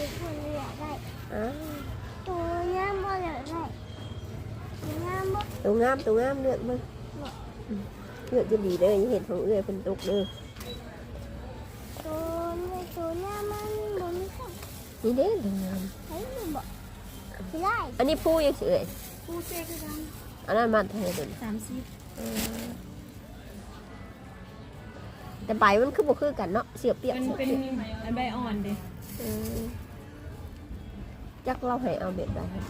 ทุกคนอยากได้อ้าวตัวน้ำบ่อยากได้ตัวน้ำบ่ตัวงามตัวงามเลือกมึงอืมเลือกจะดีเด้ออย่าเห็นของเอื้อยเป็นตกเด้อตัวนี้ตัวน้ำมันบ่มีค่ะนี่เด้อตัวงามใช้มันบ่ได้อันนี้ผู้ยังสิเอ่ยผู้เจ๊กันอันนั้นมันเท่าไหร่ตัวสามสิบแต่ใบมันคือบ่คือกันเนาะเสียเปรียกมันเสียเป็นเปรียกใบอ่อนเด้เออ จักเราให้เอาแบบใดให้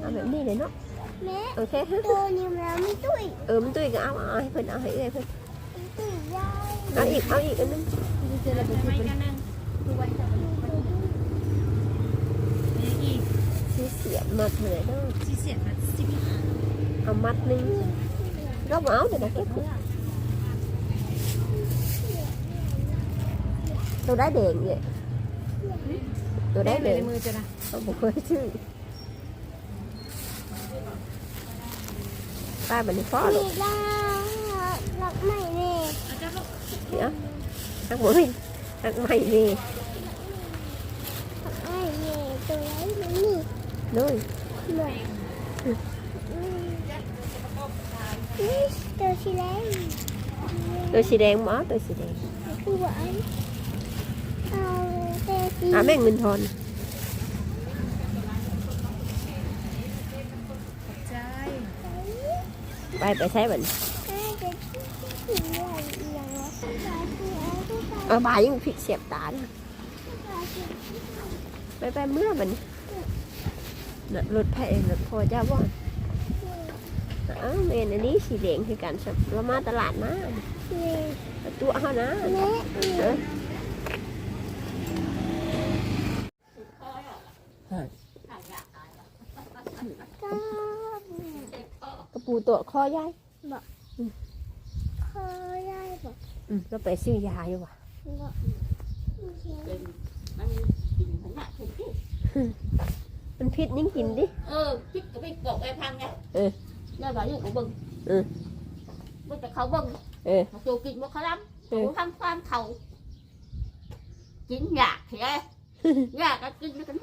เอาแบบนี้เลยเนาะแม่โอเคตัวนี้แล้วมันตุ้ยเออมันตุ้ยก็เอาเอาให้เพิ่นเอาให้เอื้อยเพิ่นมันตุ้ยยายเอาอีกเอาอีกอันนึงเจอแล้วเป็นไม้กันนั่งดูไว้จับนี่อีกสิเสียบมาเท่าไหร่เนาะสิเสียบสิบเอามัดหนึงก็บ่เอาแต่ละเก็บตัวได้แดงเนี่ยตัวได้ได้แดเลยงในมือจะนะ เขาบอกเคยชื่อป้าบันนี้พ่อหรอนี่ล่ะรักใหม่แม่อาจารย์ลูกเดี๋ยวนักมวยนักใหม่นี่รักใหม่แม่ตัวไหนมันนี่ด้วยเหมือนอืมนี่ตัวสีแดงตัวสีแดงหมอตัวสีแดงผู้หวานเอาแต่สีอ่าแม่งเงินทอน ใจ ไปไปใช้บันให้แต่สีเหลืองเอียงวะสายเสียผู้ชายเอาบายังผิดเสียบตานะสายเสียไปไปเมื่อบันน่ะรถแพงรถพอเจ้าบ่อ้าวเมนอันนี้สีแดงคือกันสับเรามาตลาดนะนี่เอาตัวเขานะ แม่ เออ ก็ กระปู ตัวคอยายคอได้บอกอืมเราไปซื้อยาอยู่ว่ะบอกมันกินขนาดถูกที่มันพิษยิ่งกินดิ เออพิษก็ไปบอกไอ้พังไงเออแล้วว่าอยู่กับเบิ้งเออเบิ้งแต่เขาเบิ้งเออเขาตัวกินบ่เขาล้ำเออตัวทำความเขากินอยากเฮ้ยอยากก็กินแล้วกัน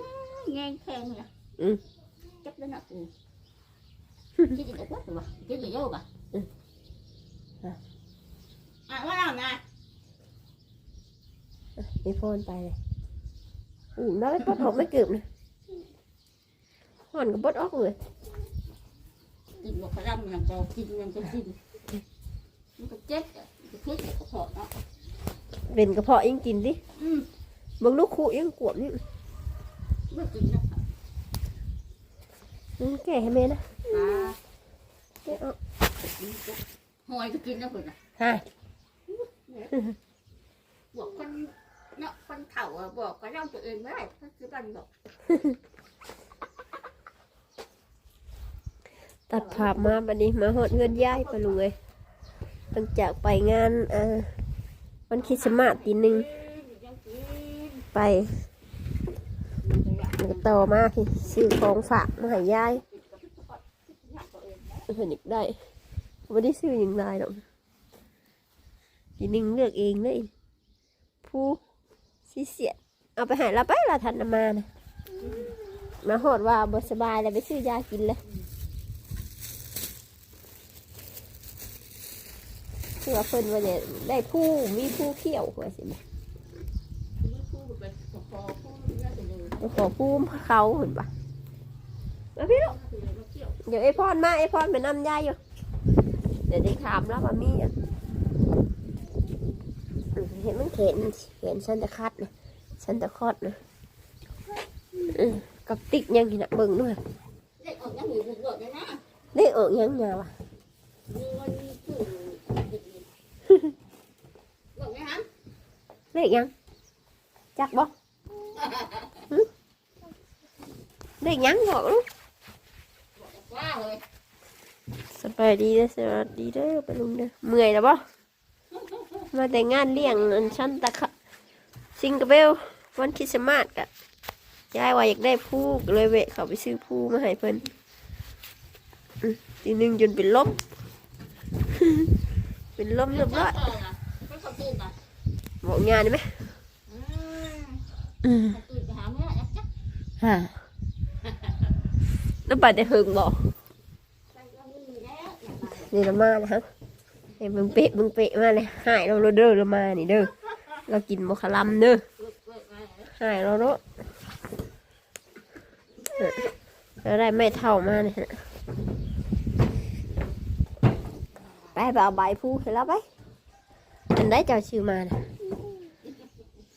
แงงแข็งเลยอืมจับแล้วนะกูกินอีกแล้วตัวกินอี กเยอะป่ะอืมอะอะว่าแล้วนะไอโฟนไปเลยอืมแล้วไปปลดออกไม่เกือบนะห่อนก็ปลดออกเลย กินบ่เขาล้ำอย่างเรากินอย่างจะกินมันก็เจ็บอะมันก็พิษก็พอเนาะเป็นกระเพาะยิ่งกินดิอืมเบางลูกคู่ยิ่งกวบนี่เมื่อกินนะอืมแก่ให้แม่นะ ปลาแก่ออกหอยก็กินนะเพื่อนน่ะฮะบอกคนเนาะคนเฒ่าอะบอกก็เล่าตัวเองไม่ได้ก็คือกันบอกตัดภาพมาบัดนี้มาหดเงินย้ายไปลุงเลยหลังจากไปงานเอ่อวันคริสต์มาสตีหนึ่งไปแล้วก็ต่อมาที่ซื้อของฝากมาให้ยาย เพิ่นอยากได้ไม่ได้ซื้ออย่างไรหรอกทีหนึ่งเลือกเองเลยผู้สิเสียดเอาไปใหายละไปละทันน่ะมานะมาหอดว่าบ่สบายแล้วไปซื้อยากินเลยคือว่าเพิ่นว่าเนี่ยได้ผู้มีผู้เขี้ยวว่าสิบ่ไปขอผู้เขาเห็นปะมาพี่ลูก เดี๋ยวไอ้พอนมาไอ้พอนไปนำยายอยู่ เดี๋ยวได้ถามแล้วว่ามีอะอืมเห็นมันเข็นเข็นซันตะคัดนะซันตะคอดนะอืมกับติ๊กยังเห็นอะเบิ่งด้วยเด็กออกยังอยู่บุกเบิกเลยนะได้เออยังไงวะมีเงินมีชื่อบอกไหมฮะเลขยังจักบ่หึเลขยังบอกลูกว่า เลยสบายดีเด้อสวัสดีเด้อปะลุงเด้อเมื่อยแล้วบ่มาแต่งงานเลี้ยงอันชั้นตะคะซิงเกิลเบลวันคริสต์มาสกะยายว่าอยากได้ผู้ก็เลยเวะเขาไปซื้อผู้มาให้เพิ่นอืมทีหนึงจนเป็นลมเป็นลมเรียบร้อยก็เขาตื่นอะบอกงานได้ไหมอืมอืมเขาตื่นไปหาแม่ฮะแล้วไปแต่หึงบอก นี่ละมานะฮะเฮ้ยมึงเปะมึงเปะมาเลยหายเราเด้อเรามานี่เด้อเรากินโมคาลัมเด้อหายเราเนาะเออเราได้ไม่เท่ามาเนี่ยฮะไปไปเอาใบพูเห็นแล้วไปอันได้เจ้าชื่อมาเนะ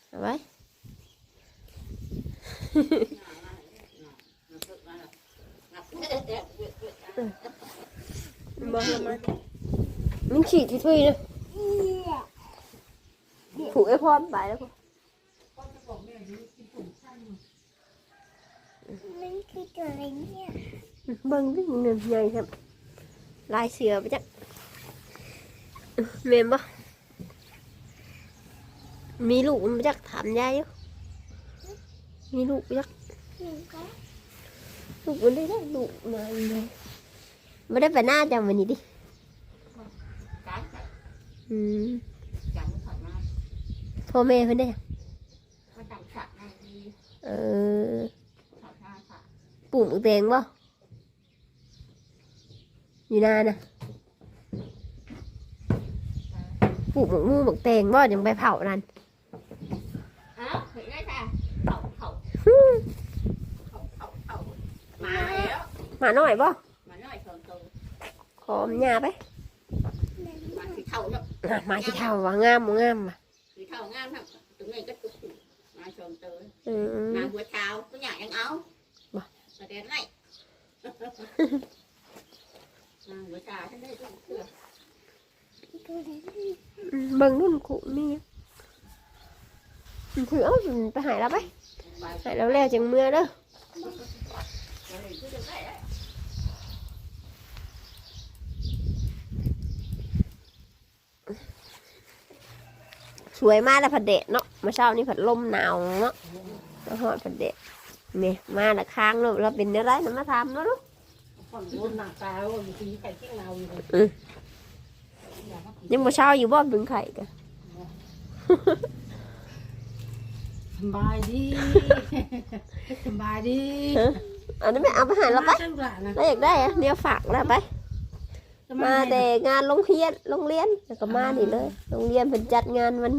เอาไว้ บอลมามึงฉีดที่ถ้วยนะผูกไอ้พร้อมไปแล้วพอมันคือตัวอะไรเนี่ยเบิ้งดิมึงเนี่ยใหญ่ครับลายเสือไปจ้ะเมมบ่มีลูกมันไปจักถามยายอยู่มีลูกไปจักหนึ่งก็ลูกมันได้ได้ลูกมาเลย ไม่ได้ไปหน้าจำวันนี้ดิ cái อืม chẳng thật nào พ่อแม่เพิ่นได้ có chẳng thật này đi เออ thật ra thật ปลูกหมึกแตงบ่อยู่นานนะปลูกหมึกมูหมึกแตงบ่ยังไปเผานั่น á thì đấy ra khẩu khẩu khẩu khẩu khẩu mà héo หมาหน่อยบ่ ขอมยาไป mà thì thầu đó อะหมาที่เท่าว่างามบ่งามอะ thì thầu ngang thằng tụi này cái tụi mà thường từ อืม mà vừa thao có nhà ăn áo Bà. mà đến này mà vừa thao thế đây cũng được ตัวอะไรอืมเบิ่งนู่น cụ มีหยังถือเอาไปหายแล้วไป bài หายแล้วแล้วจังเมื่อเด้อ rồi thì cứ được đấy đấy สวยมากแล้วผัดเดะเนาะเมื่อเช้านี้ผัดลมหนาวเนาะแล้วหอดผัดเดะนี่มาละค้างเนาะเราเป็นอะไรนะมาทำเนาะลูก còn luôn nặng cao thì tí phải chiếc nào gì rồi ยังมาเช้าอยู่บ่เป็นไข่กันสบายดีสบายดีอันนี้ไม่เอาไปใหายเราไปจังหวะนะเราอยากได้อะเนี่ยฝากแล้วไป มาแต่งานโรงเรียนโรงเรียนแล้วก็มานี่เลยโรงเรียนเป็นจัดงานวัน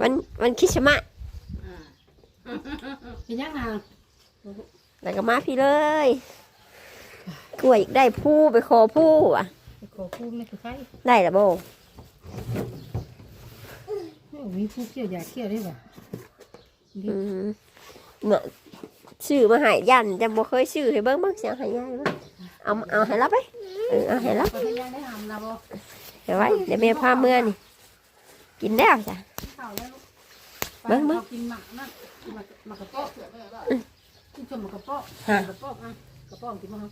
วันวันคริสต์มาสเป็นยังไงแล้วก็มาพี่เลยกล้วยอยากได้ผู้ไปขอผู้อะขอพูดไม่คือใครได้ละโบมีผู้เกี่ยวยาเกี่ยวได้ป่ะอืมเนี่ยชื่อมาใหายยันจะบ่เคยชื่อให้เบิ้งเบิ้งเสียงใหายยันบ้างเอาเอาให้รับไป เออเอาให้รับก็ยังได้ทำนะบ่เดี๋ยวไว้เดี๋ยวแม่พาเมื่อนี่กินแล้วจ้ะ ข้าวแล้วเบิ่งเบิ่งกินหมักนั่นหมักหมักกระป๋องกินชมหมักกระป๋องฮะกระป๋องอะกระป๋องกินมั้ง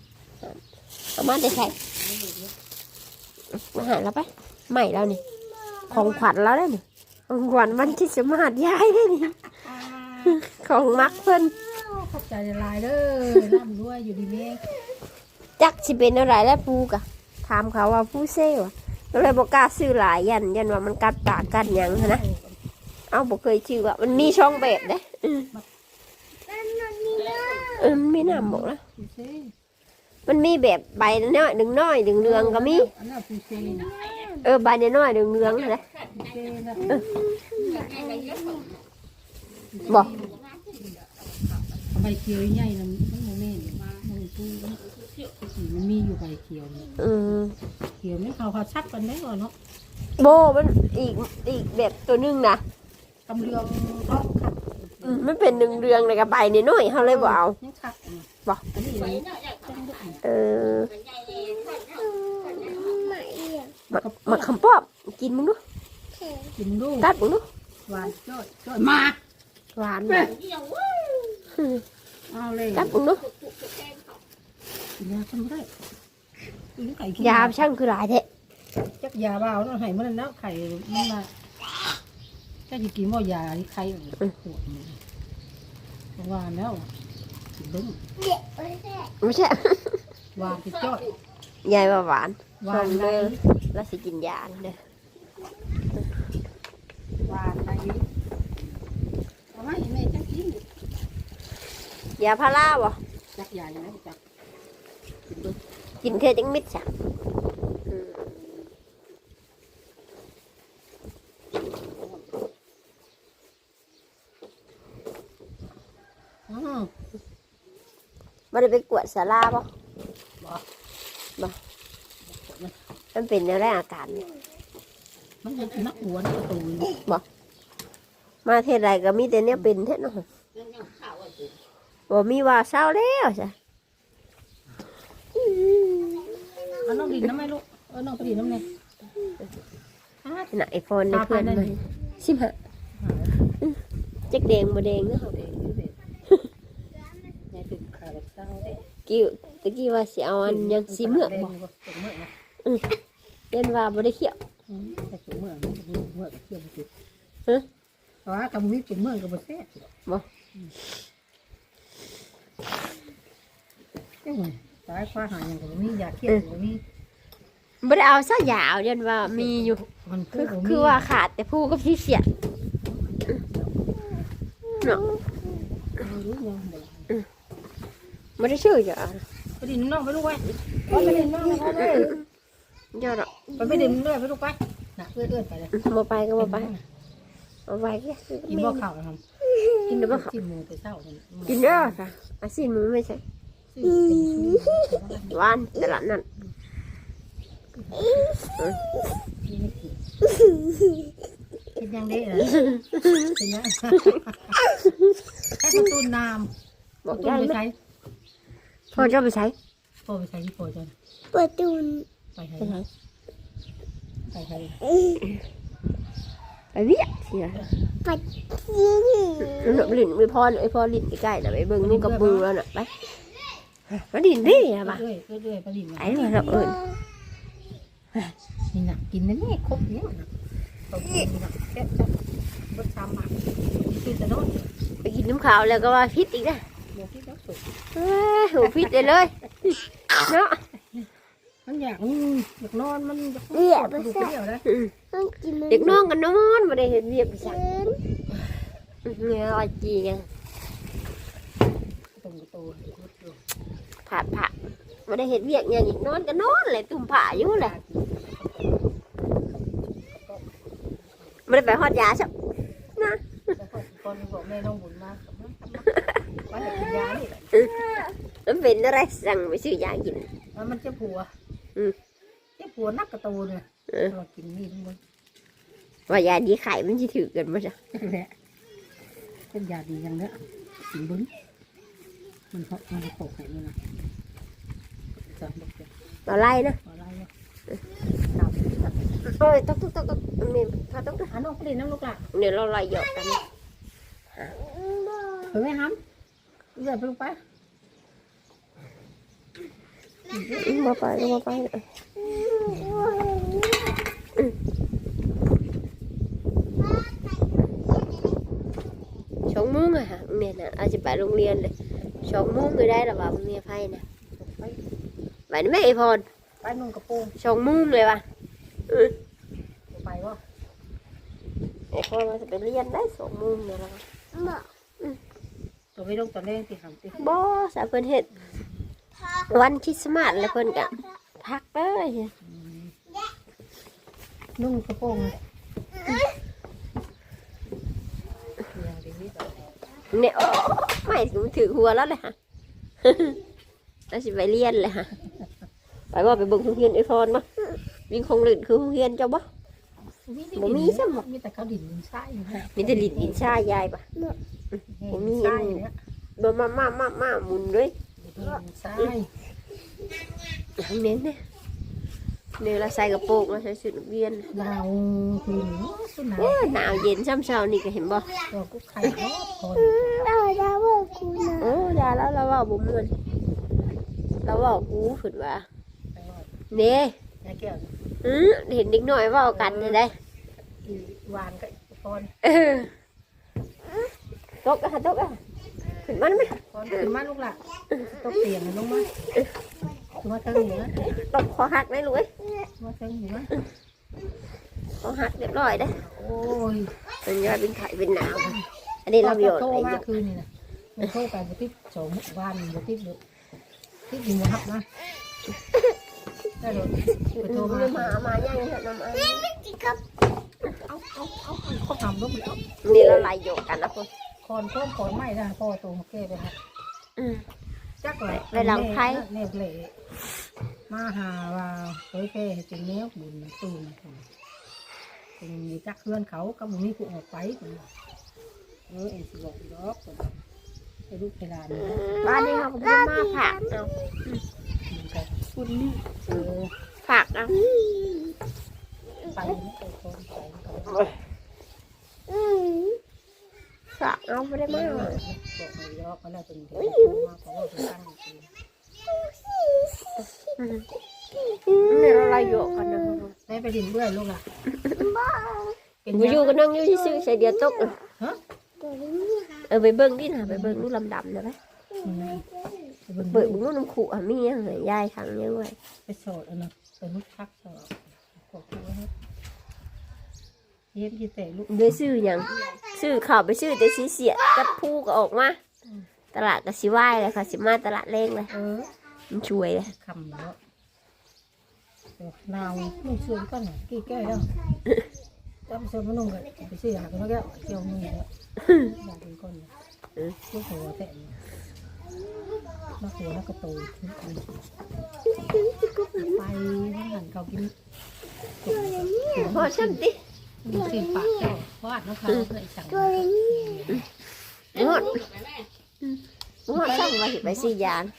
เอามาได้ใส่มาหาเราไปใหม่แล้วนี่ของขวัญเราได้นี่ของขวัญวันที่สมาดย้ายได้นี่ของมักเพิ่นขอบใจหลายเด้อร่ำรวยอยู่ดีแม่ จักสิเป็นอะไรแล้วปูกะถามเขาว่าผู้เซ่วะก็เลยบอกกล้าซื้อหลายยันยันว่ามันกัดปากกัดหยังหั้นนะเอาบอกเคยชื่อว่ามันมีช่องแบบเด้อืมมันนอนนี่นะเออมันมีน้ำบอกแล้วผู้เซ่มันมีแบบใบน้อยดึงน้อยดึงเรืองก็มี อันนั้นผู้เซ่นะเออใบน้อยดึงเรืองนะผู้เซ่นะบอกใบเขียวใหญ่นะมันโมเมนต์มันปู มันมีอยู่ใบเขียวนี่อืมเขียวไม่เขาเขาชักกันได้ก่อนเนาะโบมันอีกอีกแบบตัวหนึงนะกำเรืองก็ขัดอืมมันเป็นดึงเรืองในกระใบน้อยๆเขาเลยบอกเอา ยังขัดบ่ อันนี้เลยจังดุเออไม่เอียงมามาคำป้อมกินมึงดูเข็มกินดูกัดมึงดูหวานจ้อยจ้อยมาหวานเลยเอาเลยกัดมึงดู กินยาคนไม่ได้กินไก่ยาช่างคือหลายแท้จักยาเบาเนาะไห้มันแล้วไข่มันมาจะจะกินหม้อยาที่ไข่ขวดหวานแล้วกินดุ้งเด็กไม่ได้ไม่ใช่หวานจะจ้อยยายว่าหวานหวานได้แล้วสิกินยาเด้อหวานได้เอาไว้แม่จังกินมยาพาราบ่จักใหญ่นะจักกินดู กินเทจังมิดจ้ะอืมอืมบ่ได้ไปกวดสาราบ่บ่มันเป็นแนวแรกอาการเนี่ยมันจะนักหัวนักประตูนี่มาเทศไรก็มีแต่เนี่ยเป็นเท่เนาะบ่มีว่าเศร้าแล้วจ้ะ เอาน้องดินน้ำไหมลูกเออน้องไปดินน้ำเนี่ยน่ะไอโฟนในเพื่อนพาไปได้มันดิสิบห้าจักแดงบ่แดงเนาะเอาเด็กอยู่เด็กยายถึงขาแบบเศร้าเด็กกี้ตะกี้ว่าสิเอาอันยังสิเมือกบ่ตกเมือกนะเรียนว่าบ่ได้เขี้ยวอืมแต่ตกเมือกนะตกเมือกเที่ยวไปสิฮะเพราะว่ากับวิตกเมือกกับบ่แซ่บบ่เอ้ย ตายคว้าหาอย่างกับบ่มียาเที่ยวกับบ่มีบ่ได้เอาซะยาวเรียนว่ามีอยู่ มันคือบ่มีคือว่าขาดแต่ผู้กับที่เสียเนาะบ่รู้ยังบ่บ่ได้ชื่อจ้ะไปดินน้องไปลูกไว้ไปดินน้องไปเลยยอดอะไปไปดินด้วยไปลูกไปน่ะเอื้อยๆไปเลยบ่ไปก็บ่ไปเอาไว้แค่กินบ่ข้าวนะครับกินได้บ่ครับกินหมูไปเช้าเนี่ยกินเด้อค่ะอาซีนมันไม่ใช่ ซื้อเป็นชูหวานตลาดนั่นนี่ไม่กินกินยังได้เหรอกินยังแค่กระตุ้นน้ำบอกตุ้นยายไปไหมใช้พ่อจะเอาไปใช้พ่อไปใช้ที่พ่อจันประตูไปใช้ไปใช้ไปใช้ไปเวียเสียปัดที่หนุ่มลิ้นไปพ่อไอพ่อลิ้นใกล้ๆน่ะไปเบิ่งนุ่งกับมือแล้วน่ะไป มาดินดิอะบ่ะเรื่อยเรื่อยไปดินไอ้มาเราเอิญนี่นะกินนั่นนี่ครบเนี่ยนะเขากินนะแค่จับดซ้ำมาคือจะนอนไปกินน้ำขาวแล้วก็ว่าพิษอีกนะเดี๋ยวที่เขาสุกเอ้ยหูพิษเลยเลยเนาะมันอยากอยากนอนมันอยากเดี่ยดูเดี่ยวนะอืมต้องกินเด็กน้องกันนอนมาได้เห็นเรียบสั่งเนเงี้ยอจีกันตรง ประตูผ่าผ่ามาได้เห็นเวียกอย่างอีกนอนก็นอนเลยตุ่มผ่าอยู่แหละไม่ได้ไปฮอดยาใช่นะแล้วก็ตอนบอกแม่น้องบุญมากว่าอยากกินยานี่และแล้วเป็นอะไรสั่งไปซื้อยากินแล้วมันจ็บหัวอืมเจ็บหัวนักกระตูเนี่ยเออเรากินนี่ทั้งหมดว่ายาดีไข่มันจะถือเกันมั้ยจ๊ะแหละเป็นยาดีอย่างเนี้ยกินบุญ มันเพราะมันตกไข่นี่นะสามบอกเจ็บต่อไล่นะอะไรเนี่ยตามโอ้ยต้องต้องต้องต้องนี่ถ้าต้องหาน้องก็ดีน้ำลูกหล่ะเดี๋ยวเราไล่หยอกกันเฮ้ยฮัมเดี๋ยวไปลูกไปมาไปมาไปสองโมงอะฮะเมียน่ะอาจจะไปโรงเรียนเลย สองโมงก็ได้หรอวะเมียไฟนะไปไปนี่ไม่ไอพรไปนุ่งกระโปรงสองโมงเลยวะไปวะไอพรมันจะไปเรียนได้สองโมงเลยวะบอกตัวไปลงตอนแรกสิครับสิบอสาวเพิ่นเฮ็ดวันคริสต์มาสแล้วเพิ่นก็พักเลยนุ่งกระโปรงอย่างดีนี่ต่อเนี่ยโอ้ไม่ถึงถือหัวแล้วเลยฮะแล้วสิไปเรียนเลยฮะไปว่าไปเบิ่งโรงเรียนไอพรบ่วิ่งคงลื่นคือโรงเรียนเจ้าบ่บ่มีซ้ำหรอกมีแต่เขาดินดินทรายอยู่นะมีแต่ลิ้นดินชายายปะบ่มีทรายเนี่ยบ่มามามามาหมุนเลยดินทรายทางเน้นเนี่ยเนี่ยเราใส่กระโปรงเราใส่ชุดนักเรียนดาวคือหนูสุดหนาโอ้ยหนาวเย็นซ้ำเช้านี่ก็เห็นบ่ตัวกุ๊กไข่ทอ โอ้ยาแล้วเราเว่าบ่ม่วนเราเว่ากูฝึดว่าเน่ยายแก้วอื้อเห็นเด็กน้อยเว่ากันได้อีวานกับพรเออตกอะตกอะขึ้นมันไหมพรขึ้นมาลูกหล่ะตกเตียงลงมาขึ้นมาเติมอยู่นะตกคอหักได้ลูกเอ้ยมาเติมอยู่นะคอหักเรียบร้อยได้อโอ้ยเป็นยอดเป็นไข่เป็นหนาวอันนี้เราโยนโตไปมาโยกนคืนนี่นะ มันโทรไปบ่ติดสองวันบ่ติดเลยติดอยู่บ่ฮับนะได้เลยไปโทรมามามาย่างเถอะน้ำอันเอาเอาเอาเอาเขาทำลงแล้วนี่เราไล่โยกกันนะคุณคอนโค้งคอนไม้นะพ่อตัวมาแก้ไปฮะอืมจักเลยไปหลังไผ่เนบเละมาหาว่าเฮ้ยแค่ให้เป็นแนวบุญตูนเป็นมีจักเพื่อนเขาก็บ่มีผู้ออกไปเพิ่นว่าเออเอ็นสิบอกดอกเพิ่นว่า ให้ลูกให้หลานนี่นะบ้านนี้เขาก็บ่มาผักเอามันก็คุณนี่เออผักเอาไปไม่เคยโทนไปก็บ่ผักเอาไม่ได้ได้มา มาบอกให้ดอกก็แล้วเป็นที่มาเพราะว่าเป็นตั้งจริงอืมนี่เราไล่โยกกันนะได้ไปดินเบื่อลูกล่ะ เป็นมาอยู่กันนั่งอยู่ที่ซื้อใส่เดียวตกฮะ เออไปเบิ่งดินะไปเบิ่งดูลำดำนะไปอืมไปเบิ่งเบิ่งดูน้ำขู่อะมียังไงยายขังยังไงไปโสดอันนั้นไปลูกพักโสดขอคุยให้เย็บยี่แต่ลูกเดี๋ยวซื้อหยังซื้อข่าวไปซื้อแต่สีเสียดกับผู้ก็ออกมาตลาดก็สิไหวายเลยค่ะสิมาตลาดแรงเลยเออมันช่วยเลยคำแล้วนาวนุ่งเสื้อก็หน่อยกี่แก้วแล้วจำเสื้อมานุ่งกันไปซื้อหากันแล้วแก้วเจียวนุ่งแล้ว อยากเป็นคนลูกหัวแต่มาหัวแล้วก็โตไปหันเขากินพอฉันติสิปากแก้ววาดน้ำเขาเคยสั่งงดงดสั่งว่าสิบไปซื้อยานะ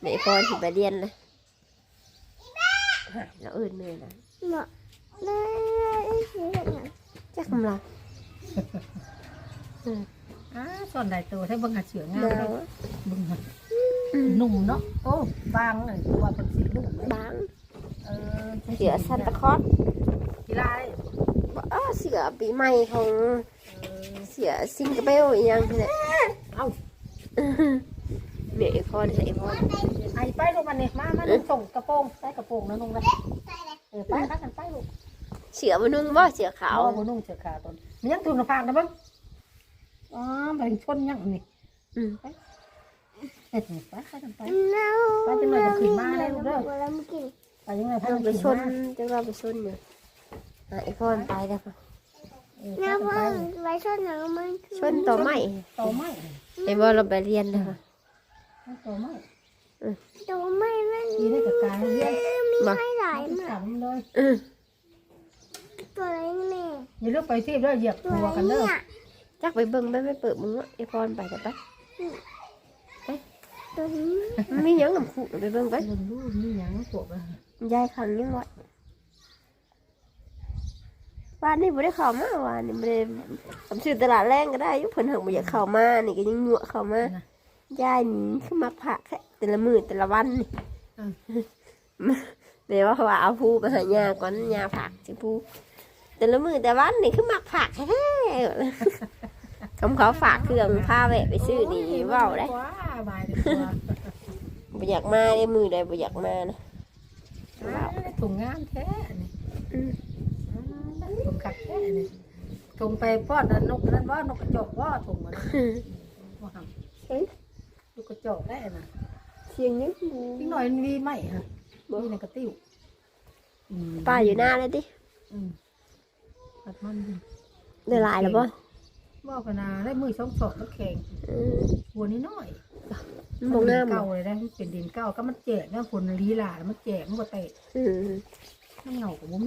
แม่พรสิบไปเรียนเลยหายแล้วอื่นเลยนะจักกำลัง อ่าส่วนใดตัวถ้าเบิ่งหัดเสืองามเดี๋ยวเลยเบิ่งหัดหนุ่มเนาะโอ้บางเลยว่าเป็นสีนุ่มเลยบางเออเสือซันตาคลอสกีฬาเลยอ้าเสือปีใหม่ของเสือซิงเกิลเบลอีหยังนี่แหละเอ้าเมียไอพอนไอพอนไอไปลูกมันเนี่ยมามานุ่งส่งกระโปรงใส่กระโปรงนะนุ่งเลยเออไปพักกันไปลูกเสือมันนุ่งบ่เสือขาวเอาบ่นุ่งเสื้อขาวตอนมันยังทุนกระพางนะเบ้าง อ๋อไปชนยังนี่อืมเอ็ดนี่ไปไปกันไป ไปจังเลยจะขึ้นมาได้ลูกเด้อไปยังไงพาเรากันไปขึ้นชนมาจะเราไปชนอยู่อะไอพอนไปแล้วค่ะเออพากันไปชนต่อไม้ต่อไม้ไอบ่เราไปเรียนแล้วค่ะ ต่อไม้ตัวไม่ไม่ยีได้กับกายเรียนบ่ไม่หลายสามเลยอืมตัวเล็กแม่อย่าลูกไปที่เด้อเหยียบตัวหัวกันเด้อเนี่ย จักไปเบิ่งไปไปเปิดมึงว่าไอพอนไปแต่ปะตัวนี้มันมีหยังน้ำขู่ไปเบิ่งไปเบิ่งดูนี่หยังปวดอะยายขังยังไงบ้านนี่บ่ได้เข้ามาว่านนี่บ่ได้ทำชื่อตลาดแรงก็ได้อยุเพิ่นหังบ่อยากเข้ามานี่ก็ยังยั่วเข้ามายายนี่คือมักผักแค่แต่ละมือแต่ละวันนี่เดี๋ยวว่าเอาผู้ไปหายาก่อนยาผักสิผู้แต่ละมือแต่ละวันนี่คือมักผักแท้ๆ คำเขาฝากเครื่องพาแวะไปซื้อนี่เว้าได้ว้าบายเลยตัวบ่อยากมาได้มือใดบ่อยากมานะว้าวถุงงามแท้นี่อืมถุงขัดแท้นี่ถุงไปป้อนนกนั่นว่านกกระจอกว่าถุงมันว่าหำนกกระจอกได้น่ะเสียงยังนิดหน่อยมันมีไหมฮะมีในกระติ้วป้าอยู่หน้าเลยดิอืมผัดมันได้หลายแล้ว บ่ว่าพนาได้มือช่องสอบแล้วแข็งอืมหัวนิดหน่อยมันบ่งามเก่าบ่เลยนะมันเป็นดินเก่าก็มันแจกนะคนลีลาแล้วมันแจกมันก็เตะอืมมันเหงากับมัน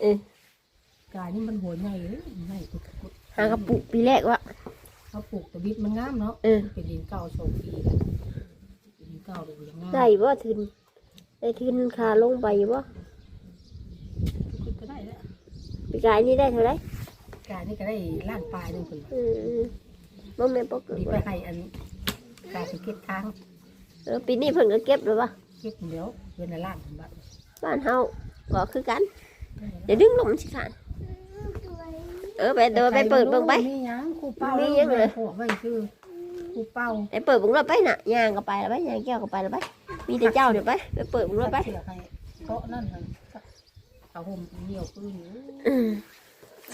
เอ้ยกายนี่มันหัวใหญ่เลยใหญ่กุดกุดหากระปุกปีแรกวะ เขาปลูกแต่บิดมันงามเนาะเออ เป็นดินเก่าโชว์ปีกันดินเก่าดูยังงามได้บ่ทุนได้ทุนค่าลงไปบ่คุดก็ได้แล้วปีกายนี่ได้เท่าไหร่ กายนี่ก็ได้ล้านปลายหนึงคนอืมบ่แม่นปกดีติไปให้อันกายเป็นเก็บทางเออปีนี้เพิ่นก็เก็บแล้วบ่เก็บเดี๋ยวเงินในล้านถึงบาทบ้านเฮาก็คือกันอย่าดึงลงสิค่ะเออไปเดินไปเปิดเบิ่งไป มีหยังครูเป้ามีมีหยังเลยหัวไว้คือครูเป้าไปเปิดเบิ่งรถไปน่ะย่างก็ไปแล้วไปย่างแก้วก็ไปแล้วไปมีแต่เจ้าเดี๋ยวไปไปเปิดเบิ่งรถไปเสือให้เพราะนั่นน่ะเขาห่มเหนียวปืนอยู่อืม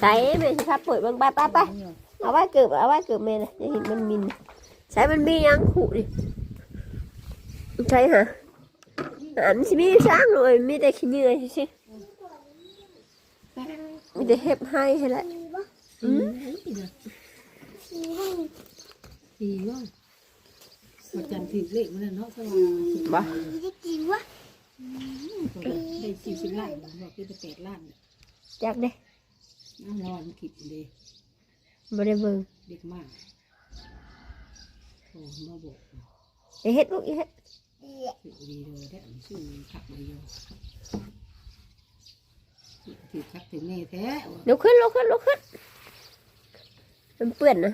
ใส่แม่สิครับเปิดเบิ่งไปไปไปเหนียวเอาไว้เกือบเอาไว้เกือบแม่น่ะอย่าเห็นมันมินใช้มันมียังขู่ดิใช่ฮะอันสิมีสร้างเลยมีแต่ขี้เหนื่อยสิมีแต่เห็บให้ให้แหละอืมสีห้องดีว่ามาจันถือเลขมันเนาะสว่าบ่สีได้กี่วะได้สี่สิบล้านบอกคือแปดล้านจักเด้ น้ำร้อนคิดเลยบ่ได้เบิ่งเด็กมากโอ้มาบอกไอ้เฮ็ดลูกอีเฮ็ดถือดีเลยได้ชื่อขับเลยโยถือคักถือแม่แท้ลุกขึ้นลุกขึ้นลุกขึ้นมันเปื้อนนะ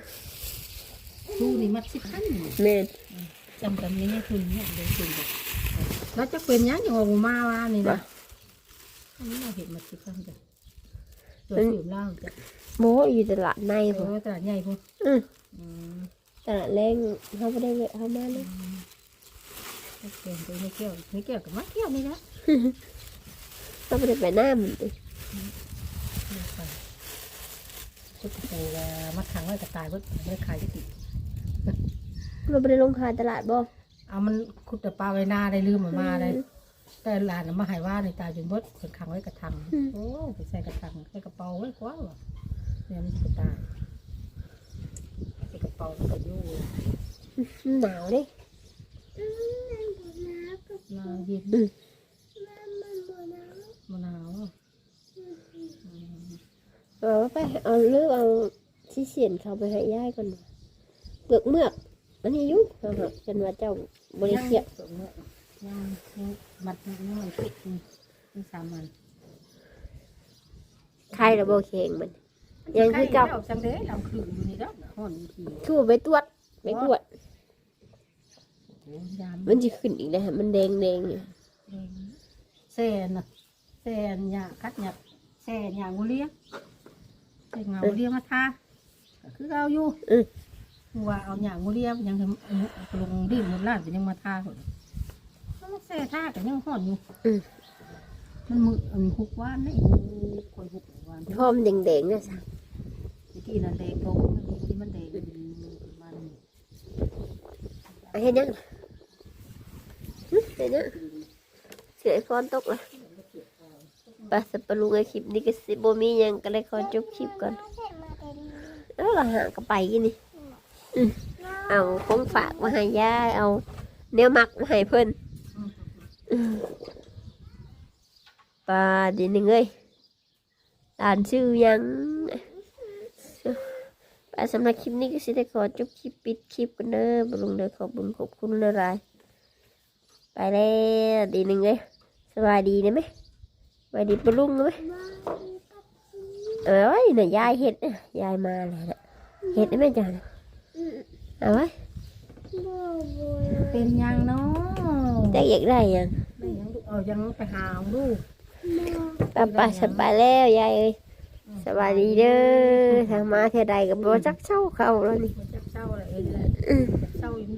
ทูนี่มัดสิบพันแม่นจำกันนี้ทุนเนี่ยเดี๋ยวทุนแบบแล้วจะเป็นยังอย่างว่ามาว่านี่นะอันนี้เราเห็นมัดสิบพันจ้ะ ตัวสิบเล่าจ้ะโบอยู่ตลาดในโอ้พุ่นตลาดใหญ่พุ่อืออืมตลาดแรงเฮาบ่ได้เวะเฮามาเลยเก่งไปไม่เกี่ยวไม่เกี่ยวกับมัดเกี่ยวนี่นะเฮาบ่ได้ไปน้ำมันติชุดปูมัดขังไว้กระตายเพิ่ไม่ได้ขายจะติดเราบ่ได้ลงขายตลาดบ่เอามันขุดแต่ปลาไว้นาได้ลืมมาได้ แต่หลานมาหายว่าในตายจนเบิดเป็นขังไว้กระทังโอ้ไปใส่กระทังใส่กระเป๋าไว้กว้างเนี่ยมันจะตายใส่กระเป๋าแล้วก็ยู่หนาวเด้มาเย็นอือมะนาวเอาไปเอาหรือเอาที่เสียนเขาไปให้ยายก่อนว่ะเปลือกเมือกอันนี้อยู่เอาหากันว่าเจ้าบ่ได้เสียยังยังมัดยัง มันติดนี่สามวันใครระบ่แข็งมัน ยังคือเก่า จังเด้เราคืออยู่นี่แล้วห่อนทีคือว่าไปตรวจไปตรวจยามมันจะขึ้นอีกแล้วฮะมันแดงแดงๆอยู่แซนน่ะแซนหยาคัดหยาแซนหยางูเลี้ยแซนหยางูเลี้ยมาทาก็คือเอาอยู่อือว่าเอาหยางูเลี้ยยังทำลงดิ้นบนล้านก็ยังมาทาคนมัน แซ่ท่าก็ยังหอนอยู่อือมันมือมันหุกว่านนี่คอยหุกว่านพอมันแดงๆนะซะเมื่อกี้นั่นแดงตรงมันนี่มันแดงมันเอาเฮ็ดยังหึเฮ็ดยังเสียฟอนตกละไปสับปะรุงไอคลิปนี้ก็สิบ่มีหยังก็เลยขอจบคลิปก่อนแล้วเราหาก็ไปกินนี่อืมเอาของฝากมาให้ยายเอาเนื้อมักมาให้เพิ่นอืม ปลาดีหนึ่งเอ้ยตานชื่อยังไปสำหรับคลิปนี้ก็สิได้ขอจบคลิปปิดคลิปกันเด้อบลุงเด้อขอบคุญขอบคุณเลยรายไปแล้วดีหนึ่งเอ้ยสบายดีนะไหมสบายดีปลุงนะไหมเอ้ยน่ะยายเห็ดน่ะยายมาแล้วน่ะเห็ดได้ไหมจ๊ะน่ะเอาไว้เป็นยังเนาะ แต่อยากได้หยังได้ยังเอายังไปหาดูป้าป้าสบายแล้วยายเอ้ยสบายดีเด้อทางมาเท่าใดก็บ่จักเช่าเขาแล้วนี่ มันจะเศร้าอะไรเอ้ยเศร้าอยู่หนู